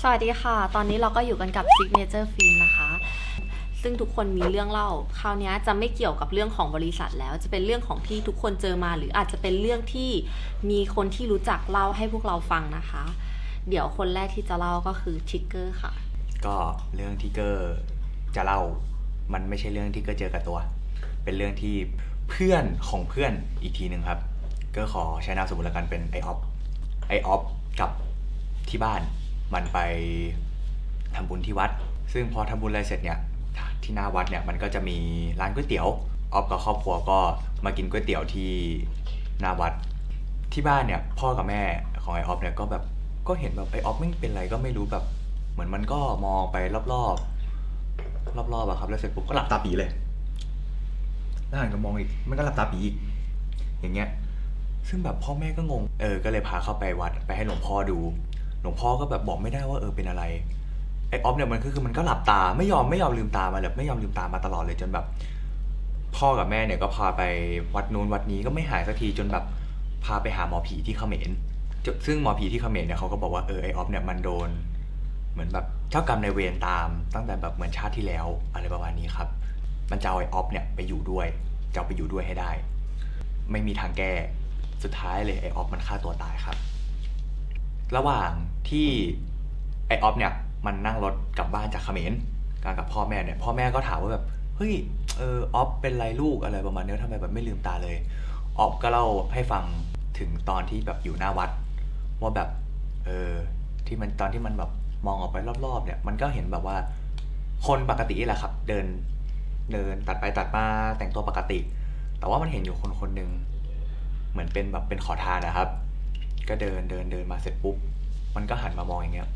สวัสดีค่ะ ตอนนี้เราก็อยู่กันกับ Signature Film นะคะ ซึ่งทุกคนมีเรื่องเล่า คราวนี้จะไม่เกี่ยวกับเรื่องของบริษัทแล้ว จะเป็นเรื่องของที่ทุกคนเจอมา หรืออาจจะเป็นเรื่องที่มีคนที่รู้จักเล่าให้พวกเราฟังนะคะ เดี๋ยวคนแรกที่จะเล่าก็คือทิกเกอร์ค่ะ ก็เรื่องที่เกอร์จะเล่า มันไม่ใช่เรื่องที่เกอร์เจอกับตัว เป็นเรื่องที่เพื่อนของเพื่อนอีกทีหนึ่งครับ เกอร์ขอใช้นามสมมติแล้วกันเป็นไอออฟไอออฟกับที่บ้าน มันไปทำบุญที่วัด ซึ่งพอทำบุญอะไรเสร็จเนี่ยที่หน้าวัดเนี่ยมันก็จะมีร้านก๋วยเตี๋ยวออฟกับครอบครัวก็มากินก๋วยเตี๋ยวที่หน้าวัดที่บ้านเนี่ยพ่อกับแม่ของไอออฟเนี่ยก็แบบก็เห็นแบบไอออฟไม่เป็นไรก็ไม่รู้แบบ เหมือนมันก็มองไปรอบๆรอบๆอะครับแล้วเสร็จปุ๊บก็หลับตาปีเลยแล้วหันก็มองอีกมันก็หลับตาปีอีกอย่างเงี้ย ซึ่งแบบพ่อแม่ก็งง เออ ก็เลยพาเข้าไปวัดไปให้หลวงพ่อดู หลวงพ่อก็แบบบอกไม่ได้ว่าเออเป็นอะไรไอออฟเนี่ยมันก็คือมันก็หลับตาไม่ยอมไม่ยอมลืมตามาแบบไม่ยอมลืมตามาตลอดเลยจนแบบ พ่อกับแม่เนี่ยก็พาไปวัดนู้นวัดนี้ก็ไม่หายสักทีจนแบบพาไปหาหมอผีที่เขมรซึ่งหมอผีที่เขมรเนี่ยเขาก็บอกว่าเออไอออฟเนี่ยมันโดน เหมือนแบบเจ้ากรรมในเวรตามตั้งแต่แบบเหมือนชาติที่แล้วอะไรประมาณนี้ครับ มันจะเอาไอออฟเนี่ยไปอยู่ด้วยจะเอาไปอยู่ด้วยให้ได้ ไม่มีทางแก้สุดท้ายเลยไอออฟมันฆ่าตัวตายครับ ระหว่างที่ไอออฟเนี่ยมันนั่งรถกลับบ้านจากเขมรกางกับพ่อแม่เนี่ยพ่อแม่ก็ถามว่าแบบเฮ้ยเออออฟเป็นไรลูกอะไรประมาณนี้ทำไมแบบไม่ลืมตาเลย ออฟก็เล่าให้ฟังถึงตอนที่แบบอยู่หน้าวัด ว่าแบบเออที่มันตอนที่มันแบบมองออกไปรอบๆ เนี่ย มันก็เห็นแบบว่า คนปกติแหละครับ เดินเดินตัดไปตัดมาแต่งตัวปกติ แต่ว่ามันเห็นอยู่คนคนหนึ่งเหมือนเป็นแบบเป็นขอทานนะครับ ก็เดินเดินเดินมาเสร็จปุ๊บ มันก็หันมามองอย่างเงี้ย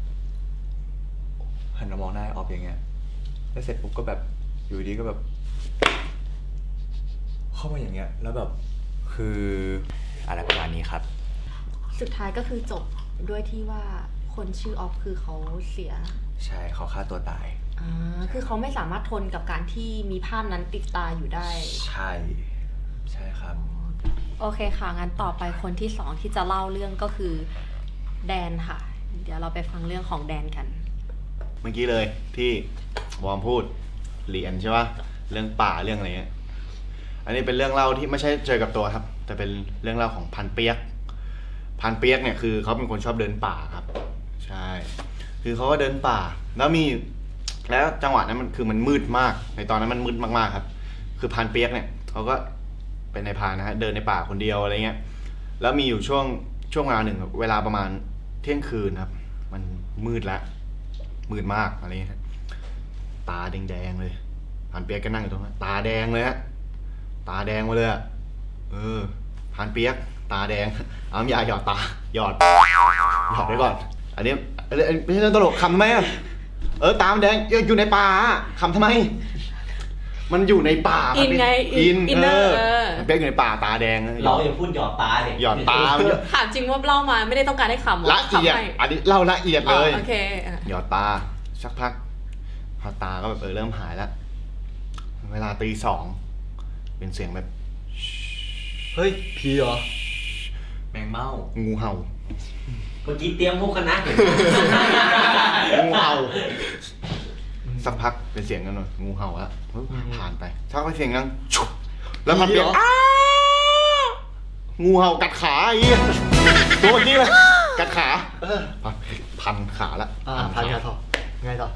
หันมามองหน้าไอ้ออฟอย่างเงี้ย แล้วเสร็จปุ๊บก็แบบอยู่ดีก็แบบ เข้ามาอย่างเงี้ย แล้วแบบคืออะไรประมาณนี้ครับ สุดท้ายก็คือจบด้วยที่ว่าคนชื่อออฟคือเขาเสีย ใช่เขาฆ่าตัวตายอ่าคือเขาไม่สามารถทนกับการที่มีภาพนั้นติดตาอยู่ได้ ใช่ ใช่ครับ โอเคค่ะ งั้นต่อไปคนที่สองที่จะเล่าเรื่องก็คือแดนค่ะ เดี๋ยวเราไปฟังเรื่องของแดนกัน เมื่อกี้เลยที่วอมพูดเหรียญใช่ปะเรื่องป่าเรื่องอะไรเงี้ยอันนี้เป็นเรื่องเล่าที่ไม่ใช่เจอกับตัวครับ แต่เป็นเรื่องเล่าของพันเปียก พันเปียกเนี่ยคือเขาเป็นคนชอบเดินป่าครับ ใช่ คือเขาก็เดินป่า แล้วมีแล้วจังหวะนั้นมันคือมันมืดมาก ในตอนนั้นมันมืดมากๆครับ คือพันเปียกเนี่ยเขาก็ เป็นในายพรานนะฮะเดินในป่าคนเดียวอะไรเงี้ยแล้วมีอยู่ช่วงช่วงเวลาหนึ่งครับเวลาประมาณเที่ยงคืนครับ มันมืดแล้วมืดมากอะไรเงี้ยฮะตาแดงๆเลยพันเปียกก็นั่งอยู่ตรงนั้นตาแดงเลยฮะตาแดงมาเลยอะเออพันเปียก ตาแดงเอาน้ำยาหยอดตาหยอดหยอดไว้ก่อน อันนี้อันนี้อันนี้ไม่ใช่เรื่องตลกคำทำไมอะเออตามนแดงอยู่ในป่าอะคำทำไม มันอยู่ในป่าอินไงอิอินนอินเนอร์เออพัน เปียกอยู่ในป่าตาแดงหยเราอดอย่าพูดหยอดตาเลยหยอดตามันเยอะถามจริงว่าเล่ามาไม่ได้ต้องการให้ขำหรอละเอียดขำให้อันนี้เล่าละเอียดเลยอะโอเคอะหยอดตาสักพักพอตาก็แบบเออเริ่มหายแล้วเวลาตีสองเป็นเสียงแบบเฮ้ยผีเหรอแมงเม่างูเห่าเมื่อกี้เตรียมมุกกันนะงูเห่าสักพักเป็นเสียงกันหน่อยงูเห่าแล้วปึ๊บผ่านไปสักพักเสียงดังชุบ แล้วมันเปลี่ยนผีเหรออ้างูเห่ากัดขาไอ้เหี้ยตัวเมื่อกี้เลยกัดขาเออพันพันขาละอ่าพันไงต่อไงต่อ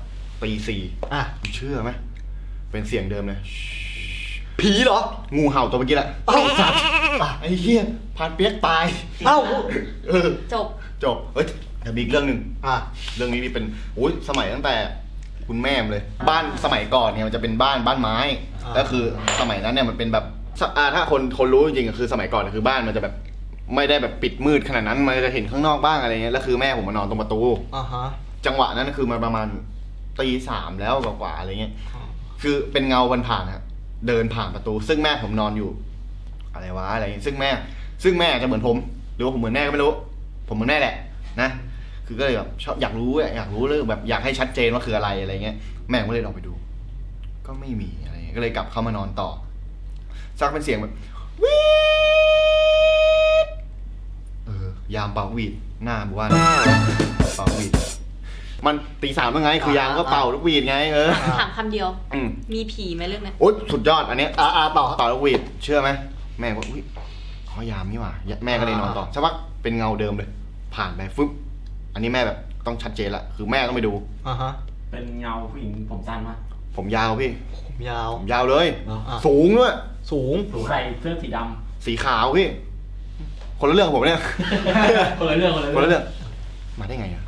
ตีสี่อะเชื่อไหมเป็นเสียงเดิมเลยผีเหรอ งูเห่าตัวเมื่อกี้แหละเอ้าสัตว์อะไอ้เหี้ยพันเปียกตายเอ้าเออจบจบเฮ้ยแต่มีอีกเรื่องหนึ่งอะเรื่องนี้นี่เป็นโอ้ยสมัยตั้งแต่คุณแม่มเลย บ้านสมัยก่อนเนี่ยมันจะเป็นบ้านบ้านไม้แล้วคือสมัยนั้นเนี่ยมันเป็นแบบ สอ่าถ้าคนคนรู้จริงๆอะคือสมัยก่อนคือบ้านมันจะแบบไม่ได้แบบปิดมืดขนาดนั้น มันจะเห็นข้างนอกบ้างอะไรเงี้ยแล้วคือแม่ผมมานอนตรงประตู อ่าฮะจังหวะนั้นคือมันประมาณตีสามแล้วกว่าๆอะไรเงี้ย คือเป็นเงาวันผ่านฮะเดินผ่านประตู ซึ่งแม่ผมนอนอยู่ อะไรวะอะไรอย่างงี้ซึ่งแม่ ซึ่งแม่อาจจะเหมือนผม หรือว่าผมเหมือนแม่ก็ไม่รู้ ผมเหมือนแม่แหละ นะ คือก็เลยแบบชอบอยากรู้อะอยากรู้เรื่องแบบอยากให้ชัดเจนว่าคืออะไรอะไรเงี้ย แม่ผมก็เลยออกไปดู ก็ไม่มีอะไรเงี้ยก็เลยกลับเข้ามานอนต่อ สักเป็นเสียงแบบวีดเออยามเป่าหวีดหน้าบ้านเป่าหวีดมันตีสามแล้วไง คือยามก็เป่าลูกหวีดไงเออ ถามคำเดียว อืม มีผีไหมเรื่องนี้โอ๊ยสุดยอดอันเนี้ยอ่าอ่าต่อต่อลูกหวีดเชื่อไหมแม่ก็อุ้ยเขายามนี่หว่าแม่ก็เลยนอนต่อสักพักเป็นเงาเดิมเลย ผ่านไปฟึ๊บอันนี้แม่แบบต้องชัดเจนละคือแม่ต้องไปดู อ่าฮะเป็นเงาผู้หญิงผมสั้นมาก ผมยาวพี่ ผมยาว ผมยาวเลยอ่าสูงด้วย สูงใส่เสื้อสีดสีขาวพี่ คนละเรื่องกับผมเนี่ยำ คนละเรื่องคนละเรื่องมาได้ไงอะ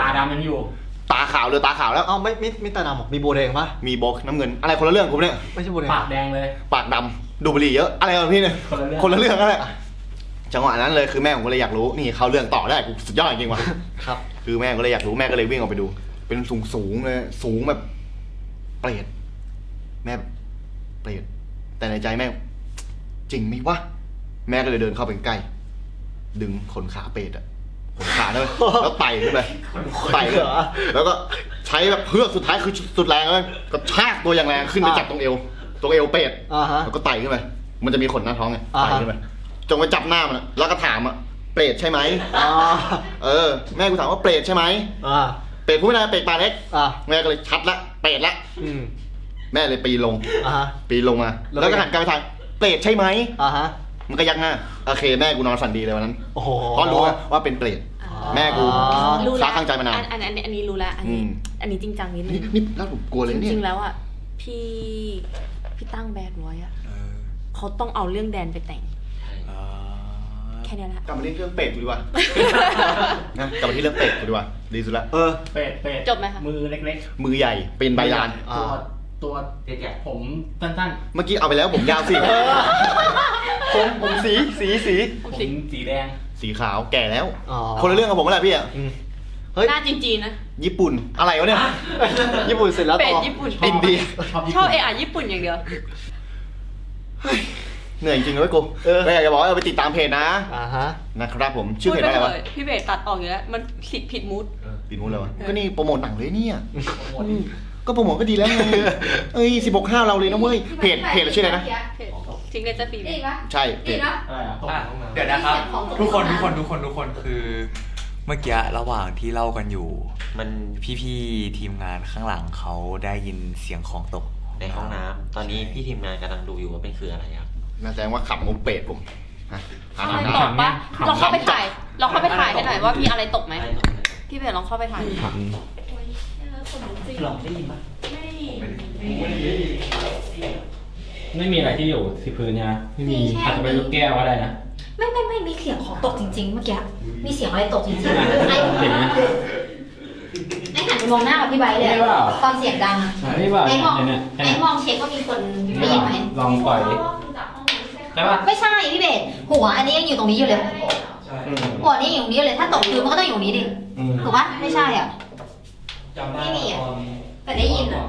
ตาดำยังอยู่ ตาขาวเลยตาขาวแล้ว เอ้าไม่ไม่ไม่ตาดำหรอกมีโบแดงปะมีโบกน้ำเงิน อะไรคนละเรื่องกับผมเนี่ย ไม่ใช่โบแดงปากแดงเลย ปากดำดูบุหรี่เยอะ อะไรกันพี่เนี่ย คนละเรื่อง คนละเรื่องนั่นแหละจังหวะนั้นเลยคือแม่ผมก็เลยอยากรู้ นี่เขาเรื่องต่อได้กูสุดยอดจริงว่ะ ครับ คือแม่ก็เลยอยากรู้แม่ก็เลยวิ่งออกไปดู เป็นสูงสูงๆเลยสูงแบบ เปรตแม่แบบเปรตแต่ในใจแม่จริงไหมวะแม่ก็เลยเดินเข้าไปใกล้ดึงขนขาเปรตอะขนขาเลยแล้วไต่ขึ้นไปไต่ขึ้นแล้วก็ใช้แบบเพื่อกสุดท้ายคือสุดแรงเลยก็ชากตัวอย่างแรงขึ้นไปจับตรงเอวตรงเอวเปรตอ่าฮะแล้วก็ไต่ขึ้นไปมันจะมีขนหน้าท้องไงอ่าไต่ฮะขึ้นไปจงไปจับหน้ามันอะแล้วก็ถามอะเปรตใช่ไหมอ่าเออ แม่กูถามว่าเปรตใช่ไหมอ่าเปรตพูดไม่ได้เปรตปลาเล็กอ่าแม่ก็เลยชัดละ เปรตละอืมแม่เลยปีนลง อ่าฮะ ปีนลงมา แล้วแล้วก็หันกลับไปทางเปรตใช่ไหม อ่าฮะ มันก็ยักหน้าโอเคแม่กูนอนฝันดีเลยวันนั้นโอ้โห เพราะรู้ว่าเป็นเปรต แม่กู อ๋อ รู้ค้าแล้วข้างใจมานานอันอันอันอันนี้รู้แล้วอันนี้อืม อันนี้จริงจังนิดนึนี่งนี่แล้วผมกลัวเลยจเนี่ยริงๆแล้วอะพี่พี่ตั้งแบดไว้อะเขาต้องเอาเรื่องแดนไปแต่ง แค่เนี้ยแหละ กลับมาที่เรื่องเป็ดกูดีกว่า นะกลับมาที่เรื่องเป็ดกูดีกว่า ดีสุดละ เออ เป็ดเป็ดจบไหมคะ มือเล็กมือใหญ่เป็นใบลานๆตัวตัวแก่ๆผมสั้นเมื่อกี้เอาไปแล้วผมยาวสิผมผมสีสีสี ๆ ผมสีแดง สีขาวแก่แล้ว อ๋อ คนละเรื่องกับผมแหละพี่อะอืมเฮ้ย หน้าจีนๆนะ ญี่ปุ่นอะไรวะเนี่ย ญี่ปุ่นเสร็จแล้วเป็ดต่อญี่ปุ่น อินเดียชอบญี่ชอบปุ่นเออะญี่ปุ่นอย่างเดียว เหนื่อยจริงๆเลยกูเออ ก็อยากจะบอกว่าเออไปติดตามเพจนะอ่าฮะ นะครับผมชื่อพูดเพจไปว่าอะไรเลวะยพี่เบสตัดออกอยู่แล้ว มันผิดผิดมูด ติดมูลเลยวะก็นี่โปรโมทหนังเลยเนี่ยอืมก็โปรโมทก็ดีแล้วไงเอ้ยสิบหกห้าเราเลยนะเว้ยเพจเพจเราชื่ออะไรนะทิ้งเลยจะฟีได้ปะใช่เพดีจนะอะไรอะตกอะลงมาเดี๋ยวนะครับเสียงของตกทุกคนลงทุกมาคนทุกคนทุกคนคือ เมื่อกี้ระหว่างที่เล่ากันอยู่ มันพี่ๆทีมงานข้างหลังเขาได้ยินเสียงของตกในห้องน้ำตอนนี้พี่ทีมงานกำลังดูอยู่ว่าเป็นคืออะไรครับ น่าแสดงว่าขับมุกเป็ดผมฮะหาอะไรทางตได้กปะลองเข้าไปถ่ายลองเข้าไปถ่ายให้หน่อยว่ามีอะไรตกไหมอะไรตกไหมพี่เบสลองเข้าไปถ่ายหลอกได้ยินปะไม่ไม่มีอะไรที่อยู่ที่พื้นใช่ไหมไม่มีมีแค่ อาจจะเป็นลูกแก้วก็ได้นะ ไม่ไม่ไม่มีเสียงของตกจริง ๆ เมื่อกี้ มีเสียงอะไรตกจริงๆอะไอ้เห็นไหมไอ้หันไปมองหน้ากับพี่ไบร์ทเลยไม่ว่า ตอนเสียงดังอะไม่ว่าไอ้มองเนี่ยเนี่ยไอ้มองเช็คว่ามีคนได้ยินไหมลองปล่อยดิ ได้ปะไม่ใช่พี่เบสหัวอันนี้ยังอยู่ตรงนี้อยู่เลยหัวนี้อยู่ตรงนี้อยู่เลย ถ้าตกคือมันก็ต้องอยู่ตรงนี้ดิ อืมถูกปะไม่ใช่อะ จำได้ไม่มีอะแต่ได้ยินอะ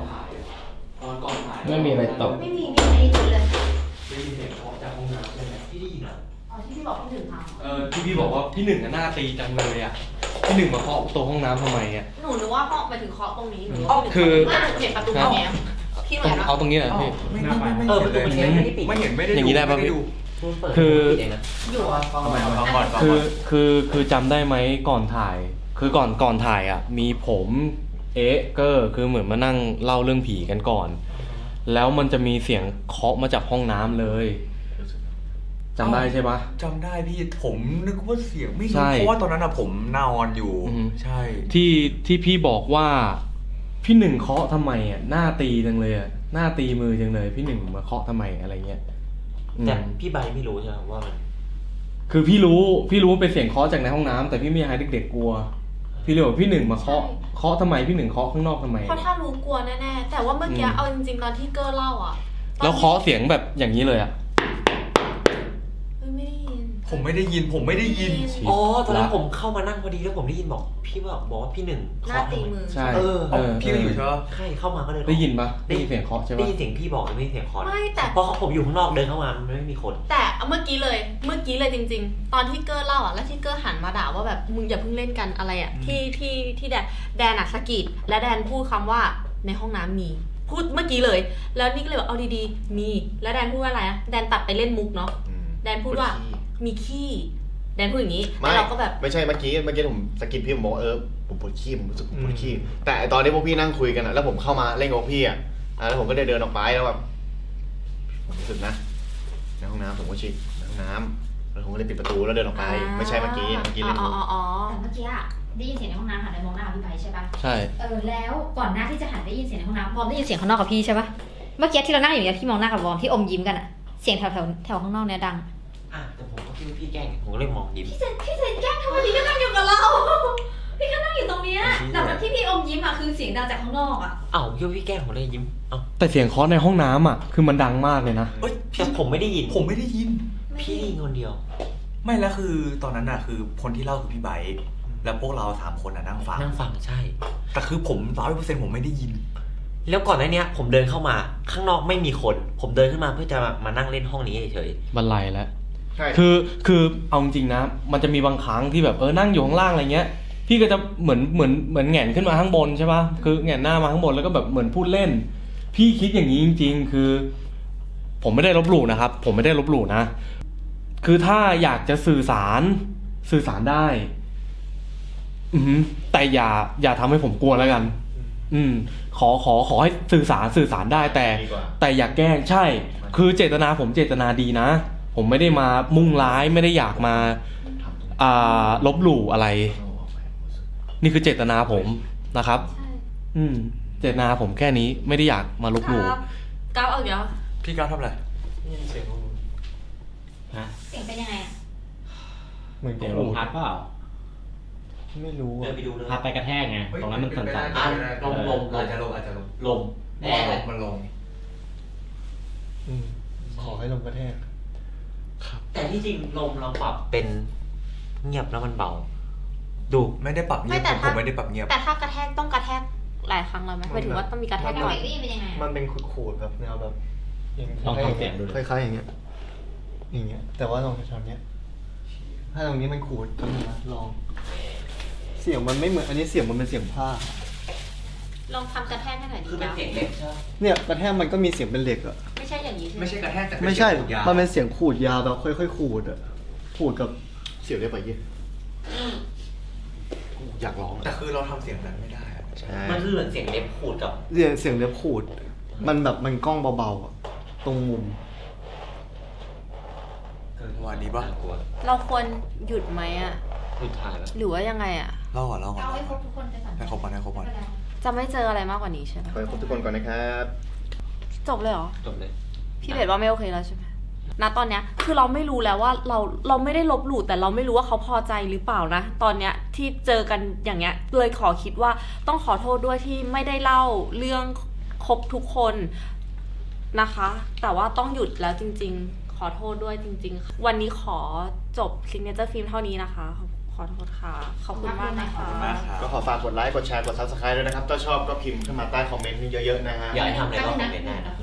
ไม่มีอะไรตก ไม่มีไม่ได้ยินเลยพี่ได้ยินเหรออ๋อที่พี่บอกพี่ถึงทางเออที่พี่บอกว่าพี่หนึ่งอะหน้าตีจังเลยอะพี่หนึ่งมาเคาะประตัวห้องน้ำทำไมอะ หนูนึกว่าห้องไปถึงเคาะตรงนี้หนูคือว่าหนูเห็นประตูตรงเนี้ย พี่เหมือนเอาตรงนี้เหรอพี่ ไม่ไม่ไม่ไม่เออเห็นประตูเลยมันไม่ได้ปิดไม่เห็นไม่ได้อย่างนี้ได้ปะม่พี่ดูคือปิดเงนะอยู่อะทำไมฟังก่อนฟังคืก่ออนคือคือจำได้ไหมก่อนถ่าย คือก่อนก่อนถ่ายอะ มีผมเอ๊ะเกอร์คือเหมือนมานั่งเล่าเรื่องผีกันก่อน แล้วมันจะมีเสียงเคาะมาจากห้องน้ำเลยจำได้ใช่ปะ จำได้พี่ผมนึกว่าเสียงไม่ใช่รู้เพราะว่าตอนนั้นอะผมนอนอยู่ อือฮึ ใช่ ที่ที่พี่บอกว่า พี่หนึ่งเคาะทำไมอะหน้าตีจังเลยอะหน้าตีมือจังเลย พี่หนึ่งมาเคาะทำไมอะไรเงี้ยอืมแต่พี่ใบไม่รู้ใช่ไหมว่ามันคือพี่รู้พี่รู้ว่าเป็นเสียงเคาะจากในห้องน้ำแต่พี่ไม่อยากให้เด็กๆกลัว พี่เลยบอกพี่หนึ่งมาเคาะเคาะทำไมพี่หนึ่งเคาะข้างนอกทำไม เพราะถ้ารู้กลัวแน่ๆ แต่ว่าเมื่อกี้อืม เอาจริงๆตอนที่เกอร์เล่าอะตอนแล้วเคาะเสียงแบบอย่างนี้เลยอะ เฮ้ยไม่ได้ยิน ผมไม่ได้ยินผมไม่ได้ยิน ชิบอ๋อตอนนั้นละผมเข้ามานั่งพอดีแล้วผมได้ยินบอก พี่บอกบอกว่าพี่หนึ่งหน้าเคาะตีทำไมมือ ใช่เออเออ พี่ก็อยู่ใช่ปะใช่เข้ามาก็เลยได้ยินปะได้ยินเสียงเคาะใช่ได้ปะยินเสียงพี่บอกไม่ได้ยินเสียงเคาะนะไม่แต่ เพราะผมอยู่ข้างนอกเดินเข้ามามันไม่มีคน แต่เมื่อกี้เลย เมื่อกี้เลยจริง ๆ ตอนที่เกอร์เล่าอะแล้วที่เกอร์หันมาด่าว่าแบบมึงอย่าเพิ่งเล่นกันอะไรอะที่ที่ที่แดนแดนอะสะกิดและแดนพูดคำว่าในห้องน้ำมี พูดเมื่อกี้เลย แล้วนี่ก็เลยบอกเอาดีๆมี แล้วแดนพูดว่าอะไรอะแดนตัดไปเล่นมุกเนาะแดนพูดว่า มีขี้แแดนพูดอย่างนี้ไม่แล้วเราก็แบบ ไม่ใช่เมื่อกี้เมื่อกี้ผมสกิปพี่ผมบอกว่าเออผมปวดขี้ผมรู้สึกปวดขี้แต่ไอ้ตอนที่พวกพี่นั่งคุยกันอะแล้วผมเข้ามาเล่นกับพวกพี่อะอะแล้วผมก็ได้เดินออกไปแล้วแบบผมรู้สึกนะในห้องน้ำผมก็ฉีดในห้องน้ำแล้วผมก็เลยปิดประตูแล้วเดินออกไป ไม่ใช่เมื่อกี้เมื่อกี้เล่นอ๋มุอกอ๋ออ๋อแต่เมื่อกี้อะได้ยินเสียงในห้องน้ำหันไปมองหน้าพี่ไบร์ทใช่ปะใช่เออแล้วก่อนหน้าที่จะหันได้ยินเสียงในห้องน้ำวอร์มได้ยินเสียงข้างนอกกับพี่ใช่ปะเมื่อกี้ที่เรานั่งอยู่เนี่ยพี่มองหน้ากับวอร์มที่อมยิ้มกันอะเสียงแถวแถวแถวข้างนอกเนี่ยดัง อะแต่ ผมก็คิดว่าพี่แกล้งผมก็เลยมองยิ้ม พี่เซนพี่เซนแกล้งทำไมพี่ก็นั่งอยู่กับเรา พี่ก็นั่งอยู่ตรงเนี้ยแต่มันที่พี่อมยิ้มอะคือเสียงดังจากข้างนอกอะเอ้าคิดว่าพี่แกล้งผมเลยยิ้มเอ้าแต่เสียงเคาะในห้องน้ำอะ คือมันดังมากเลยนะ เอ้ยแต่พี่ผมไม่ได้ยินผมไม่ได้ยิน พี่ได้ยินคนเดียว ไม่แล้วคือตอนนั้นน่ะคือคนที่เล่าคือพี่ไบร์ทแล้วพวกเราสามคนน่ะนั่งฟังนั่งฟังใช่ แต่คือผมร้อยเปอร์เซ็นต์ผมไม่ได้ยิน แล้วก่อนหน้าเนี้ยผมเดินเข้ามาข้างนอกไม่มีคน ผมเดินขึ้นมาเพื่อจะมามานั่งเล่นห้องนี้เฉยบันไลแล้ว ใช่ คือคือเอาจริงๆนะ มันจะมีบางครั้งที่แบบเออนั่งอยู่ข้างล่างอะไรเงี้ย พี่ก็จะเหมือนเหมือนเหมือนแหงนขึ้นมาข้างบนใช่ปะคือแหงนหน้ามาข้างบนแล้วก็แบบเหมือนพูดเล่น พี่คิดอย่างนี้จริง ๆ คือ ผมไม่ได้ลบหลู่นะครับ ผมไม่ได้ลบหลู่นะ คือถ้าอยากจะสื่อสารสื่อสารได้ อือหือแต่อย่า อย่าทำให้ผมกลัวแล้วกัน อืม ขอขอขอให้สื่อสารสื่อสารได้แต่ ดีกว่า แต่อย่าแกล้งใช่ คือเจตนาผมเจตนาดีนะ ผมไม่ได้มามุ่งร้ายไม่ได้อยากมาทำตรงอ่าลบหลู่อะไรเอาออกไปนี่คือเจตนาผมนะครับใช่อืม เจตนาผมแค่นี้ไม่ได้อยากมาลบหลู่ครับก้าวเอาอีกแล้วพี่ก้าวทำอะไรๆนะเสียงเป็นยังไงอะเหมือนเดี๋ยวลมพัดเปล่าไม่รู้เดินอะไปดูเลยพัดไปกระแทกไงตรงนั้นมันสั่นอะลมลมลมอาจจะลงอาจจะลงลมแน่เลยมันลงอืมขอให้ลมกระแทก แต่ที่จริงลมเราปรับเป็นเงียบแล้วมันเบา ดูไม่ได้ปรับเงียบไม่แต่ผมถ้าผมไม่ได้ปรับเงียบ แต่ถ้ากระแทกต้องกระแทกหลายครั้งเลยไหมหมายถึงว่าต้องมีกระแทกแล้วก่อนเด็กได้ยินเป็นยังไงมัอะนเป็นขูดๆแบบแนวแบบย่าลองทำเสียงดูคล้ายๆอย่างเงี้ย อย่างเงี้ย แต่ว่าลองทำเนี้ย ถ้าตรงนี้มันขูดก็มีนะลอง เสียงมันไม่เหมือน อันนี้เสียงมันเป็นเสียงผ้า ลองทำกระแทกให้หน่อยดีคือเป็นนะเสียงเล็กใช่ไหมเนี่ยกระแทกมันก็มีเสียงเป็นเหล็กอะไม่ใช่อย่างนี้ใช่ไหมไม่ใช่กระแทกแต่เป็นไม่ใช่ เสียงยาวมันเป็นเสียงขูดยาวแบบค่อยๆขูดอะขูดกับเสียวได้ปะยี่อยากร้องแต่คือเราทำเสียงนั้นไม่ได้อะใช่มันคือเหมือนเสียงเล็บขูดกับเสียงเสียงเล็บขูด มันแบบมันกล้องเบาๆอะตรงมุมว่าดีป่ะกลัวเราควรหยุดไหมอะหยุดถ่ายแล้วหรือว่ายังไงอะเล่าก่อนเล่าก่อนเอาให้ครบทุกคนไปก่อนให้ครบก่อนให้ครบก่อน จะไม่เจออะไรมากกว่านี้ใช่ไหมขอให้ครบทุกคนก่อนนะครับ จบเลยเหรอ จบเลย พี่เบสว่าไม่โอเคแล้วใช่ไหมณตอนเนี้ยคือเราไม่รู้แล้วว่าเราเราไม่ได้ลบหลู่แต่เราไม่รู้ว่าเขาพอใจหรือเปล่านะ ตอนเนี้ยที่เจอกันอย่างเงี้ยเลยขอคิดว่าต้องขอโทษด้วยที่ไม่ได้เล่าเรื่องครบทุกคนนะคะ แต่ว่าต้องหยุดแล้วจริง ๆ ขอโทษด้วยจริง ๆ วันนี้ขอจบ Signature Film เท่านี้นะคะขอ โทษค่ะ ขอบคุณมากนะคะมากครับก็ขอฝากกดไลค์ กดแชร์ กด subscribe ด้วยนะครับ ถ้าชอบก็พิมพ์ขึ้นมาใต้คอมเมนต์เยอะๆนะฮะ อยากให้ทำอะไรก็คอมเมนต์ได้นะ